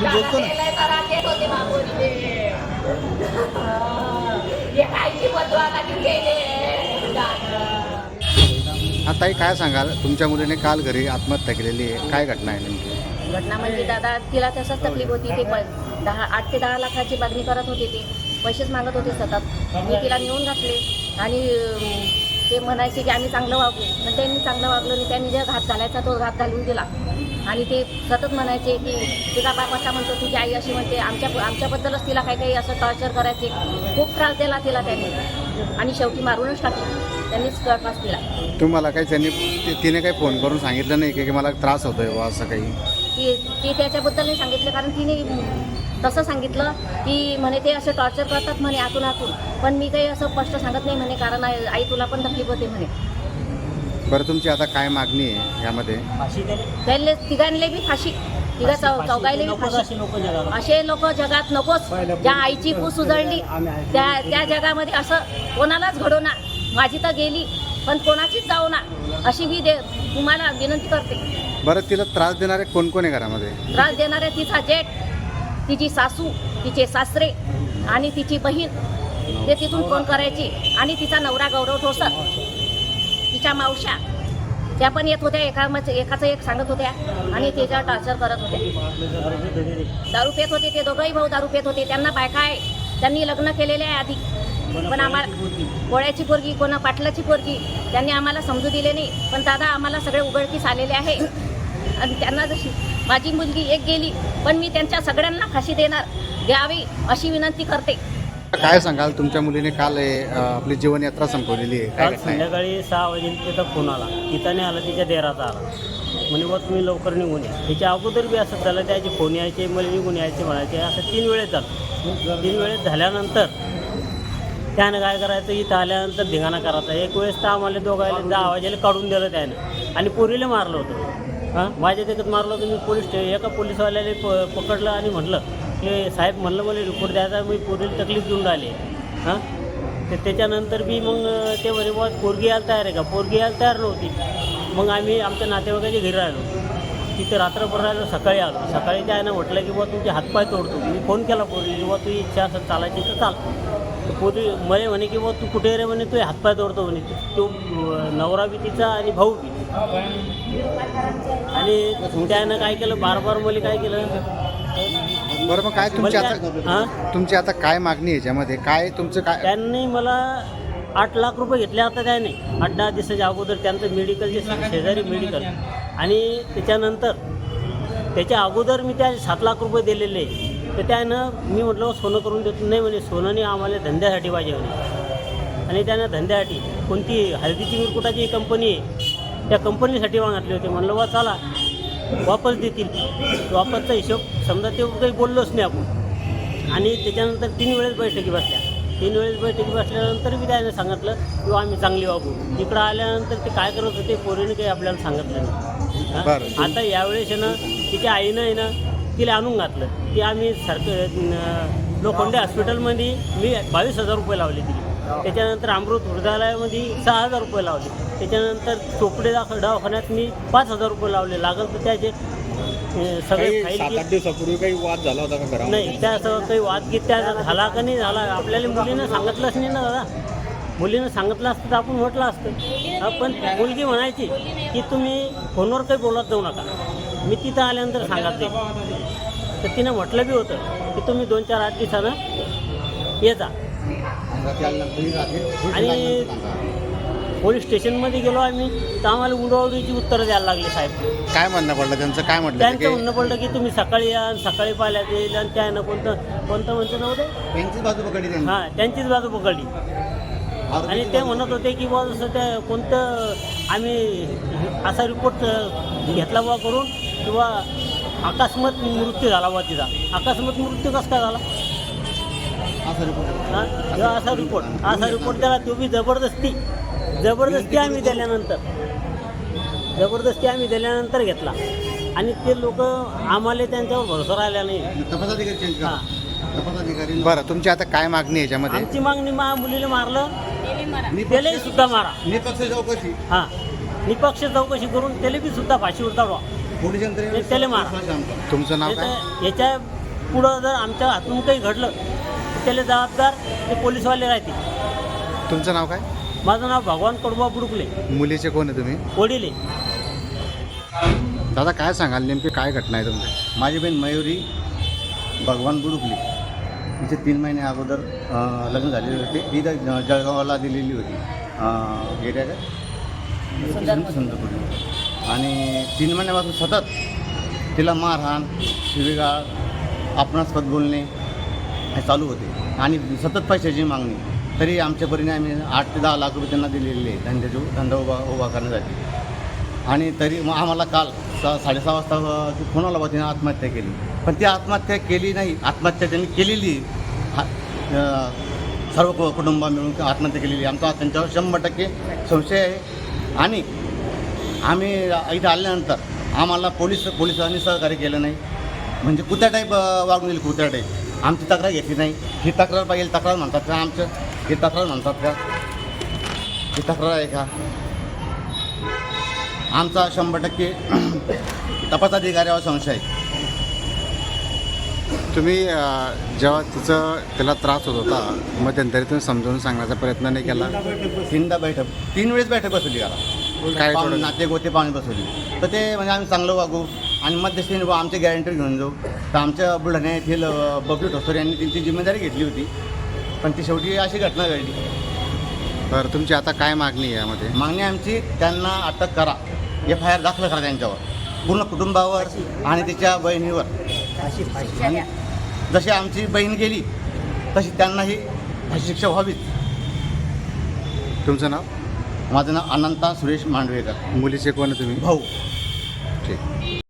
मी बोलतो ना. आता काय सांगाल? तुमच्या मुलीने काल घरी आत्महत्या केलेली आहे. काय घटना आहे नेमकी? घटना म्हणजे दादा तिला तसंच तकलीफ होती ते प- दहा आठ ते दहा लाखाची मागणी करत होते ते. पैसेच मागत होते सतत. मी तिला नेऊन घातले. आणि ते म्हणायचे की आम्ही चांगलं वागू. पण त्यांनी चांगलं वागलं आणि त्यांनी जे घात घालायचा तो घात घालून दिला. आणि ते सतत म्हणायचे की तुझा बाप असा म्हणतो तुझी आई अशी म्हणते आमच्या आमच्याबद्दलच तिला काही काही असं टॉर्चर करायचे. खूप त्रास दिला तिला त्यांनी. आणि शेवटी मारूनच टाकलं. त्यांनीच गळफास दिला. तुम्हाला काही त्यांनी तिने काही फोन करून सांगितलं नाही की की मला त्रास होतोय बा असं काही? ती ती त्याच्याबद्दल नाही सांगितलं कारण तिने तसं सांगितलं की म्हणे ते असं टॉर्चर करतात म्हणे आतून आतून. पण मी काही असं स्पष्ट सांगत नाही म्हणे कारण आई तुला पण तकलीफ होते म्हणे. बरं तुमची आता काय मागणी आहे यामध्ये? त्याले तिघांले बी फाशी. तिघा चौ चौघायले बी फाशी. असे लोक जगात नकोच. ज्या आईची पूस उजळली त्या त्या जगामध्ये असं कोणालाच घडो ना माझी तर गेली पण कोणाचीच जाऊ ना अशी मी दे तुम्हाला विनंती करते. बरं तिला त्रास देणारे कोण कोण आहे घरामध्ये? त्रास देणारे तिचा जेठ तिची सासू तिचे सासरे आणि तिची बहीण. ते तिथून फोन करायची आणि तिचा नवरा गौरव ठोसर तिच्या मावश्या. त्या पण येत होत्या एका एकाचं एक सांगत होत्या आणि त्याच्यावर टॉर्चर करत होत्या. दारू पेत होते ते दोघंही भाऊ दारू पेत होते. त्यांना बायका आहे. त्यांनी लग्न केलेले आहे आधी. पण आम्हाला गोळ्याची पोरगी कोणा पाटलाची पोरगी त्यांनी आम्हाला समजू दिले नाही. पण दादा आम्हाला सगळे उघडकीस आलेले आहे. आणि त्यांना जशी माझी मुलगी एक गेली पण मी त्यांच्या सगळ्यांना फाशी देणार द्यावी अशी विनंती करते. काय सांगाल? तुमच्या मुलीने काल हे, अं, आपली जीवनयात्रा संपवलेली आहे. काय काल घटना आहे? संध्याकाळी सहा वाजे तिचा फोन आला. तिथं आला तिच्या देराचा आला. म्हणे बा तुम्ही लवकर निघून या. त्याच्या अगोदर बी असं झालं त्याचे फोन यायचे मला निघून यायचे म्हणायचे असं तीन वेळेस झालं. तीन वेळेस झाल्यानंतर त्यानं काय करायचं? इथं आल्यानंतर धिंगाणा करायचा. एक वेळेस तर आम्हाला दोघायला दहा वाजेला काढून दिलं त्यानं. आणि पोरीला मारलं होतं. हां? माझ्या देखत मारलं होतं मी पोलीस स्टे एका पोलीसवाल्याने प पकडलं आणि म्हटलं हे साहेब म्हणलं मला रिपोर्ट द्यायचा मी पोरीला तकलीफ देऊन राहिले. हां? तर त्याच्यानंतर बी मग ते म्हणे बा पोरगी यायला तयार आहे का? पोरगी यायला तयार नव्हती. मग आम्ही आमच्या नातेवाईकाच्या घरी राहिलो. तिथे रात्रभर राहिलो सकाळी आलो. सकाळी त्या ना म्हटलं की बुवा तुमचे हातपाय तोडतो. मी फोन केला पोरी की बुवा तुझी इच्छा असं चालायची तर चाल. तर पोरी मले म्हणे की बा तू कुठे रे म्हणे? तू हातपाय तोडतो म्हणे. तो नवरा बी तिचा आणि भाऊ बी. आणि त्यानं काय केलं? बार बार मला काय केलं? बरं मग काय तुमची आता हां? तुमची आता काय मागणी आहे याच्यामध्ये? काय तुमचं काय त्यांनी मला आठ लाख रुपये घेतले आता काय नाही. आठ दहा दिवसाच्या अगोदर त्यांचं मेडिकलचे शेजारी मेडिकल आणि त्याच्यानंतर त्याच्या अगोदर मी त्या सात लाख रुपये दिलेले. तर त्यानं मी म्हटलं सोनं करून देतो नाही म्हणे. सोनं नाही आम्हाला धंद्यासाठी पाहिजे म्हणे आणि त्यानं धंद्यासाठी कोणती हळदीची मिरकुटाची कंपनी आहे त्या कंपनीसाठी मागितले होते. म्हणलं वा चला वापस देतील. वापसचा हिशोब समजा ते काही बोललोच नाही आपण. आणि त्याच्यानंतर तीन वेळेस बैठकी बसल्या. तीन वेळेस बैठकी बसल्यानंतर मी त्याने सांगितलं किंवा आम्ही चांगली वागू इकडं आल्यानंतर ते काय करत होते पोरीने काही आपल्याला सांगितलं नाही. आता यावेळेस ना तिच्या आईनं आहे ना तिला आणून घातलं. ती आम्ही सारखं लोखंडे हॉस्पिटलमध्ये मी बावीस हजार रुपये लावले तिला. त्याच्यानंतर अमृत हृदयालयामध्ये सहा हजार रुपये लावले. त्याच्यानंतर चोपडे दाख दवाखान्यात मी पाच हजार रुपये लावले. लागल तर त्याचे सगळे फाईल सात आठ दिवसापूर्वी काही वाद झाला होता का घरामध्ये? नाही त्या असं काही वादगीत त्या झाला का नाही झाला? आपल्याला मुलीनं सांगितलंच नाही ना दादा. मुलीनं सांगितलं असतं तर आपण म्हटलं असतं. हा, पण मुलगी म्हणायची की तुम्ही फोनवर काही बोलत जाऊ नका. मी तिथं आल्यानंतर सांगत. नाही तर तिनं म्हटलं बी होतं की तुम्ही दोन चार आठ दिवसानं ये जा. आणि पोलीस स्टेशनमध्ये गेलो आम्ही तर आम्हाला उडवडीची उत्तरं द्यायला लागले साहेब. काय म्हणणं पडलं? त्यांचं काय म्हटलं? त्यांचं की म्हणणं पडलं की तुम्ही सकाळी या आणि सकाळी पाहिल्यात येईल आणि त्यानं कोणतं कोणतं म्हणतं नव्हतं त्यांची बाजू पकडली त्यांनी. हां त्यांचीच बाजू पकडली. आणि ते म्हणत होते की बुवा जसं ते कोणतं आम्ही असा रिपोर्ट घेतला बुवा करून किंवा अकस्मात मृत्यू झाला बुवा तिचा. अकस्मात मृत्यू कसं काय झाला? हां? किंवा असा रिपोर्ट असा रिपोर्ट त्याला तो बी जबरदस्ती. जबरदस्ती आम्ही दिल्यानंतर. जबरदस्ती आम्ही दिल्यानंतर घेतला. आणि ते लोक आम्हाला त्यांच्यावर भरोसा राहिला नाही. तपासाधिकारी change करा. हां. तपासाधिकारी बरं तुमची आता काय मागणी आहे याच्यामध्ये? आमची मागणी मा मुलीला मारलं. त्यालाही सुद्धा मारा. निपक्ष चौकशी. हां. निपक्ष चौकशी करून त्याला बी सुद्धा फाशीवर चढवा ते त्याला मारा. तुमचं नाव काय? याच्या याच्या पुढं जर आमच्या हातून काही घडलं तर त्याला जबाबदार ते पोलीसवाले राहतील. तुमचं नाव काय? माझं नाव भगवान कडबा बुडकुले. मुलीचे कोण आहे तुम्ही? वडील दादा काय सांगाल? नेमकी काय घटना आहे तुमची? माझी बहीण मयुरी भगवान बुडुकली. तिचे तीन महिने अगोदर अं, लग्न झालेले होते. ती ज- जळगावला दिलेली होती. अं, एरिया काय? आणि तीन महिन्यापासून सतत तिला मारहाण शिवीगाळ आपणास्पद बोलणे हे चालू होते. आणि सतत पैशाची मागणी. तरी आमच्या परीने आम्ही आठ ते दहा लाख रुपये त्यांना दिलेले आहे धंद्याचे धंदा उभा उभा करण्यासाठी. आणि तरी मग आम्हाला काल सा साडेसहा वाजता अ, ती फोन आला तिने आत्महत्या केली. पण ती आत्महत्या केली नाही. आत्महत्या त्यांनी केलेली. हा सर्व कुटुंबा कुटुंब मिळून आत्महत्या केलेली. आमचा त्यांच्यावर शंभर टक्के संशय आहे. आणि आम्ही इथं आल्यानंतर आम्हाला पोलीस पोलिसांनी सहकार्य केलं नाही. म्हणजे कुत्या टाईप वागून दिली कुत्या टाईप आमची तक्रार घेतली नाही. ही तक्रार पाहिजे तक्रार म्हणतात. आमचं ही तक्रार म्हणतात का? ही तक्रार आहे का? आमचा शंभर टक्के तपास अधिकाऱ्यावर संशय आहे. तुम्ही अं, जेव्हा तिचं त्याला त्रास होत होता मध्यंतरी तुम्ही समजावून सांगण्याचा प्रयत्न नाही केला? तीनदा बैठक तीन वेळेस बैठक बसवली काय थोडं- नाते गोते पाहुणे बसवली. तर ते म्हणजे आम्ही चांगलं वागू आणि मध्यस्थीने बुवा आमचे गॅरंटी घेऊन जाऊ. तर आमच्या बुलढाणा येथील अ, बबलू ठोसर यांनी त्यांची जिम्मेदारी घेतली होती. पण ती शेवटी अशी घटना घडली. बरं तुमची आता काय मागणी आहे यामध्ये? मागणी आमची त्यांना अटक करा. एफ आय आर दाखल करा त्यांच्यावर. पूर्ण कुटुंबावर आणि त्याच्या बहिणीवर. आणि जशी आमची बहीण गेली तशी त्यांनाही फाशी शिक्षा व्हावीच तुमचं नाव? माझं नाव अनंता सुरेश मांडवेकर. मुलीचे कोण आहे तुम्ही? भाऊ. ठीक.